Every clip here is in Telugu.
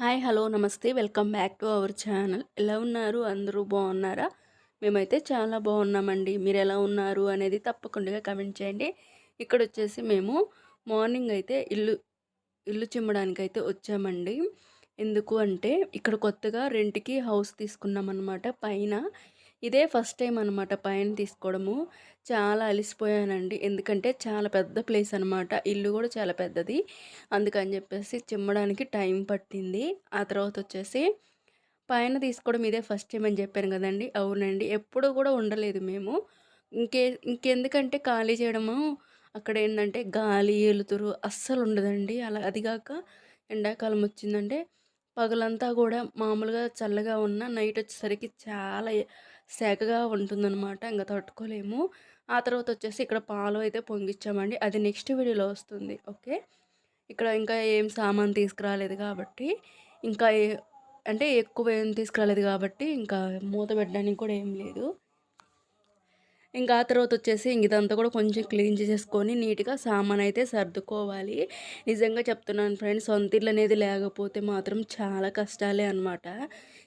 హాయ్ హలో నమస్తే. Welcome back to our channel. ఎలా ఉన్నారు? అందరూ బాగున్నారా? మేమైతే చాలా బాగున్నామండి. మీరు ఎలా ఉన్నారు అనేది తప్పకుండా కమెంట్ చేయండి. ఇక్కడ వచ్చేసి మేము మార్నింగ్ అయితే ఇల్లు ఇల్లు చిమ్మడానికి అయితే వచ్చామండి. ఎందుకు అంటే ఇక్కడ కొత్తగా రెంట్కి హౌస్ తీసుకున్నాం అనమాట పైన ఇదే ఫస్ట్ టైం అనమాట పైన తీసుకోవడము. చాలా అలిసిపోయానండి. ఎందుకంటే చాలా పెద్ద ప్లేస్ అనమాట ఇల్లు కూడా చాలా పెద్దది. అందుకని చెప్పేసి చిమ్మడానికి టైం పట్టింది. ఆ తర్వాత వచ్చేసి పైన తీసుకోవడం ఇదే ఫస్ట్ టైం అని చెప్పాను కదండి. అవునండి. ఎప్పుడు కూడా ఉండలేదు మేము. ఇంకే ఇంకెందుకంటే ఖాళీ చేయడము. అక్కడ ఏంటంటే గాలి ఎలుతురు అస్సలు ఉండదండి. అలా అదిగాక ఎండాకాలం వచ్చిందంటే పగలంతా కూడా మామూలుగా చల్లగా ఉన్న నైట్ వచ్చేసరికి చాలా శాఖగా ఉంటుందన్నమాట. ఇంకా తట్టుకోలేము. ఆ తర్వాత వచ్చేసి ఇక్కడ పాలు అయితే పొంగిచ్చామండి. అది నెక్స్ట్ వీడియోలో వస్తుంది. ఓకే? ఇక్కడ ఇంకా ఏం సామాన్ తీసుకురాలేదు కాబట్టి ఇంకా అంటే ఎక్కువ ఏం తీసుకురాలేదు కాబట్టి ఇంకా మూత పెట్టడానికి కూడా ఏం లేదు. ఇంకా ఆ తర్వాత వచ్చేసి ఇంక ఇదంతా కూడా కొంచెం క్లీన్ చేసేసుకొని నీట్గా సామాన్ అయితే సర్దుకోవాలి. నిజంగా చెప్తున్నాను ఫ్రెండ్స్ సొంత ఇల్లు అనేది లేకపోతే మాత్రం చాలా కష్టాలే అనమాట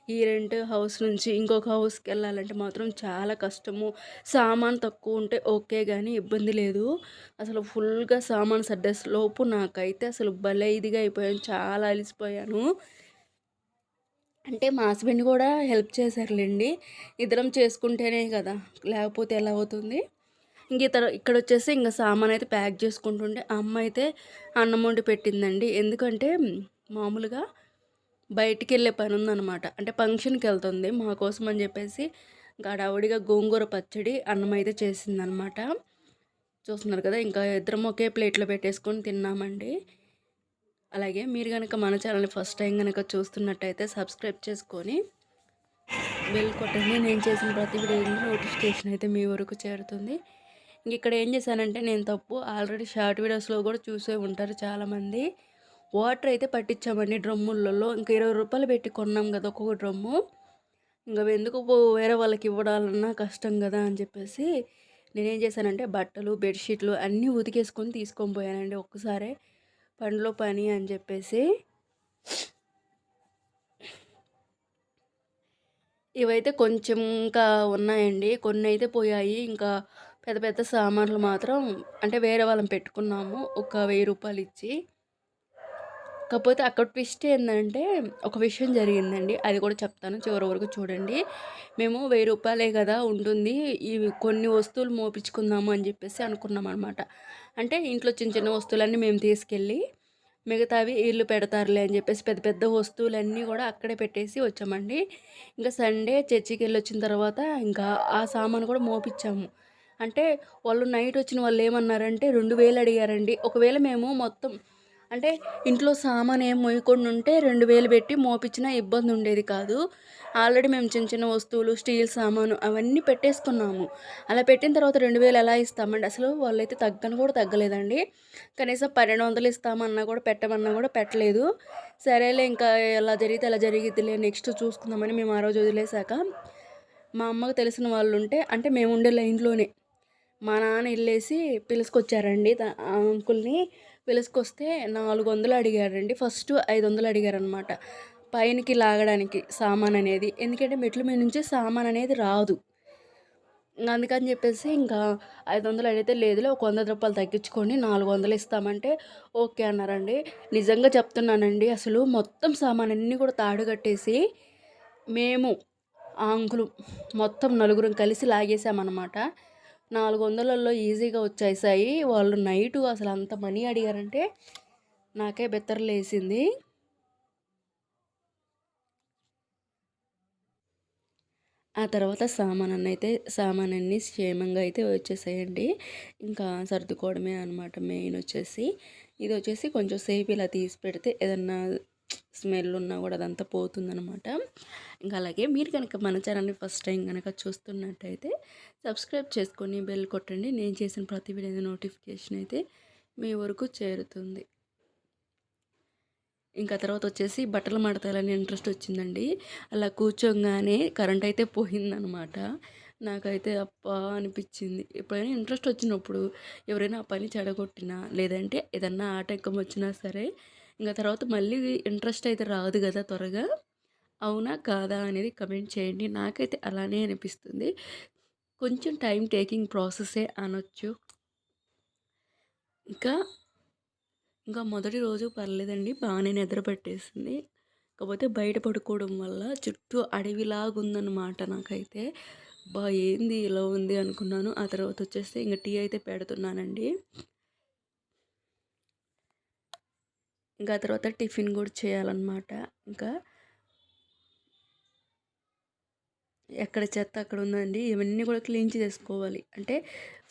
ఈ రెంట్ హౌస్ నుంచి ఇంకొక హౌస్కి వెళ్ళాలంటే మాత్రం చాలా కష్టము. సామాన్ తక్కువ ఉంటే ఓకే కానీ ఇబ్బంది లేదు. అసలు ఫుల్గా సామాన్ సర్దేస్ లోపు నాకైతే అసలు భలే ఇదిగా అయిపోయాను చాలా అలిసిపోయాను. అంటే మా హస్బెండ్ కూడా హెల్ప్ చేశారులేండి. ఇద్దరం చేసుకుంటేనే కదా. లేకపోతే ఎలా అవుతుంది? ఇంక ఇతర ఇక్కడ వచ్చేసి ఇంకా సామాన్ అయితే ప్యాక్ చేసుకుంటుంటే అమ్మ అయితే అన్నం వండి పెట్టిందండి. ఎందుకంటే మామూలుగా బయటికి వెళ్ళే పని ఉందన్నమాట అంటే ఫంక్షన్కి వెళ్తుంది మా కోసం అని చెప్పేసి గడావుడిగా గోంగూర పచ్చడి అన్నం అయితే చేసిందనమాట. చూస్తున్నారు కదా ఇంకా ఇద్దరం ఒకే ప్లేట్లో పెట్టేసుకొని తిన్నామండి. అలాగే మీరు కనుక మన ఛానల్ని ఫస్ట్ టైం కనుక చూస్తున్నట్టయితే సబ్స్క్రైబ్ చేసుకొని బెల్ కొట్టండి. నేను చేసిన ప్రతి వీడియో నోటిఫికేషన్ అయితే మీ వరకు చేరుతుంది. ఇంక ఇక్కడ ఏం చేశానంటే నేను తప్పు ఆల్రెడీ షార్ట్ వీడియోస్లో కూడా చూసే ఉంటారు చాలామంది. వాటర్ అయితే పట్టించామండి డ్రమ్ములలో. ఇంకా ఇరవై రూపాయలు పెట్టి కొన్నాం కదా ఒక్కొక్క డ్రమ్ము. ఇంకా ఎందుకు వేరే వాళ్ళకి ఇవ్వడాలన్నా కష్టం కదా అని చెప్పేసి నేనేం చేశానంటే బట్టలు బెడ్షీట్లు అన్నీ ఉతికేసుకొని తీసుకొని పోయానండి ఒక్కసారే. పనిలో పని అని చెప్పేసి ఇవైతే కొంచెం ఇంకా ఉన్నాయండి. కొన్ని అయితే పోయాయి. ఇంకా పెద్ద పెద్ద సామాన్లు మాత్రం అంటే వేరే వాళ్ళని పెట్టుకున్నాము. ఒక వెయ్యి రూపాయలు ఇచ్చి కాకపోతే అక్కడ ట్విస్ట్ ఏంటంటే ఒక విషయం జరిగిందండి. అది కూడా చెప్తాను చివరి వరకు చూడండి. మేము వెయ్యి రూపాయలే కదా ఉంటుంది ఇవి కొన్ని వస్తువులు మోపించుకుందాము అని చెప్పేసి అనుకున్నాం అనమాట అంటే ఇంట్లో చిన్న చిన్న వస్తువులన్నీ మేము తీసుకెళ్ళి మిగతావి వీళ్ళు పెడతారులే అని చెప్పేసి పెద్ద పెద్ద వస్తువులన్నీ కూడా అక్కడే పెట్టేసి వచ్చామండి. ఇంకా సండే చర్చికి వెళ్ళి వచ్చిన తర్వాత ఇంకా ఆ సామాను కూడా మోపించాము. అంటే వాళ్ళు నైట్ వచ్చిన వాళ్ళు ఏమన్నారంటే రెండు వేలు అడిగారండి. ఒకవేళ మేము మొత్తం అంటే ఇంట్లో సామాన్ ఏం మోయకుండా ఉంటే రెండు వేలు పెట్టి మోపించినా ఇబ్బంది ఉండేది కాదు. ఆల్రెడీ మేము చిన్న చిన్న వస్తువులు స్టీల్ సామాను అవన్నీ పెట్టేసుకున్నాము. అలా పెట్టిన తర్వాత రెండు వేలు ఎలా ఇస్తామండి? అసలు వాళ్ళైతే తగ్గని కూడా తగ్గలేదండి. కనీసం పన్నెండు వందలు ఇస్తామన్నా కూడా పెట్టమన్నా కూడా పెట్టలేదు. సరేలే ఇంకా ఎలా జరిగితే అలా జరిగిద్దిలే నెక్స్ట్ చూసుకుందామని మేము ఆ రోజు వదిలేశాక మా అమ్మకు తెలిసిన వాళ్ళు ఉంటే అంటే మేము ఉండే లైన్లోనే మా నాన్న వెళ్ళేసి పిలుచుకొచ్చారండి అంకుల్ని. పిలుచుకొస్తే నాలుగు వందలు అడిగారండి. ఫస్ట్ ఐదు వందలు అడిగారనమాట. పైనకి లాగడానికి సామాన్ అనేది. ఎందుకంటే మెట్ల మీద నుంచి సామాన్ అనేది రాదు. అందుకని చెప్పేసి ఇంకా ఐదు వందలు అడిగితే లేదులే ఒక వంద రూపాయలు తగ్గించుకొని నాలుగు వందలు ఇస్తామంటే ఓకే అన్నారండి. నిజంగా చెప్తున్నానండి అసలు మొత్తం సామాన్ అన్నీ కూడా తాడు కట్టేసి మేము ఆ అంకులు మొత్తం నలుగురం కలిసి లాగేసామన్నమాట. నాలుగు వందలలో ఈజీగా వచ్చేసాయి. వాళ్ళు నైటు అసలు అంత మనీ అడిగారంటే నాకే బెత్తరలేసింది. ఆ తర్వాత సామాన్ అయితే సామాన్ అన్ని క్షేమంగా అయితే వచ్చేసాయండి. ఇంకా సర్దుకోవడమే అనమాట మెయిన్ వచ్చేసి. ఇది వచ్చేసి కొంచెం సేపు ఇలా తీసి పెడితే ఏదన్నా స్మెల్ ఉన్నా కూడా అదంతా పోతుందనమాట ఇంకా అలాగే మీరు కనుక మన ఛానల్ని ఫస్ట్ టైం కనుక చూస్తున్నట్టయితే సబ్స్క్రైబ్ చేసుకొని బెల్ కొట్టండి. నేను చేసిన ప్రతి వీడియో నోటిఫికేషన్ అయితే మీ వరకు చేరుతుంది. ఇంకా తర్వాత వచ్చేసి బట్టలు మడతాలని ఇంట్రెస్ట్ వచ్చిందండి. అలా కూర్చోగానే కరెంట్ అయితే పోయిందనమాట నాకైతే అప్ప అనిపించింది. ఎప్పుడైనా ఇంట్రెస్ట్ వచ్చినప్పుడు ఎవరైనా ఆ పని చెడగొట్టినా లేదంటే ఏదన్నా ఆటంకం వచ్చినా సరే ఇంకా తర్వాత మళ్ళీ ఇంట్రెస్ట్ అయితే రాదు కదా త్వరగా. అవునా కాదా అనేది కమెంట్ చేయండి. నాకైతే అలానే అనిపిస్తుంది. కొంచెం టైం టేకింగ్ ప్రాసెసే అనొచ్చు. ఇంకా ఇంకా మొదటి రోజు పర్లేదండి. బాగానే నిద్ర పట్టేసింది. కాకపోతే బయట పడుకోవడం వల్ల చుట్టూ అడవిలాగా ఉందన్నమాట నాకైతే. బా ఏంది ఇలా ఉంది అనుకున్నాను. ఆ తర్వాత వచ్చేస్తే ఇంకా టీ అయితే పెడుతున్నానండి. ఇంకా తర్వాత టిఫిన్ కూడా చేయాలన్నమాట. ఇంకా ఎక్కడ చెత్త అక్కడ ఉందండి ఇవన్నీ కూడా క్లీన్ చేసుకోవాలి. అంటే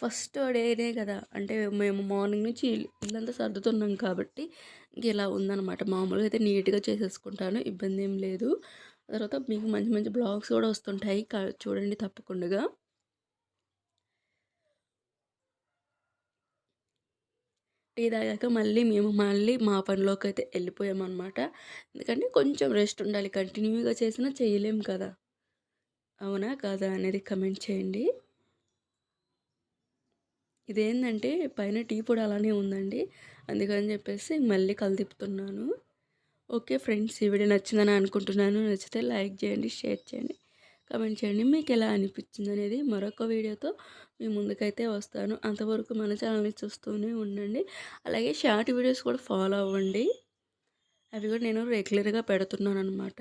ఫస్ట్ డేనే కదా అంటే మేము మార్నింగ్ నుంచి ఇల్లంతా సర్దుతున్నాం కాబట్టి ఇంక ఇలా ఉందన్నమాట. మామూలుగా అయితే నీట్గా చేసేసుకుంటాను ఇబ్బంది ఏం లేదు. తర్వాత మీకు మంచి మంచి బ్లాగ్స్ కూడా వస్తుంటాయి చూడండి తప్పకుండా. టీ తాగాక మళ్ళీ మేము మళ్ళీ మా పనిలోకి అయితే వెళ్ళిపోయామన్నమాట ఎందుకంటే కొంచెం రెస్ట్ ఉండాలి కంటిన్యూగా చేసినా చేయలేం కదా. అవునా కాదా అనేది కమెంట్ చేయండి. ఇదేంటంటే పైన టీ పొడి అలానే ఉందండి. అందుకని చెప్పేసి మళ్ళీ కలిదిప్పుతున్నాను ఓకే ఫ్రెండ్స్ ఈ వీడియో నచ్చిందని అనుకుంటున్నాను. నచ్చితే లైక్ చేయండి షేర్ చేయండి. కమెంట్ చేయండి. మీకు ఎలా అనిపించింది అనేది మరొక వీడియోతో మీ ముందుకైతే వస్తాను. అంతవరకు మన ఛానల్ని చూస్తూనే ఉండండి. అలాగే షార్ట్ వీడియోస్ కూడా ఫాలో అవ్వండి. అవి కూడా నేను రెగ్యులర్గా పెడుతున్నాను అనమాట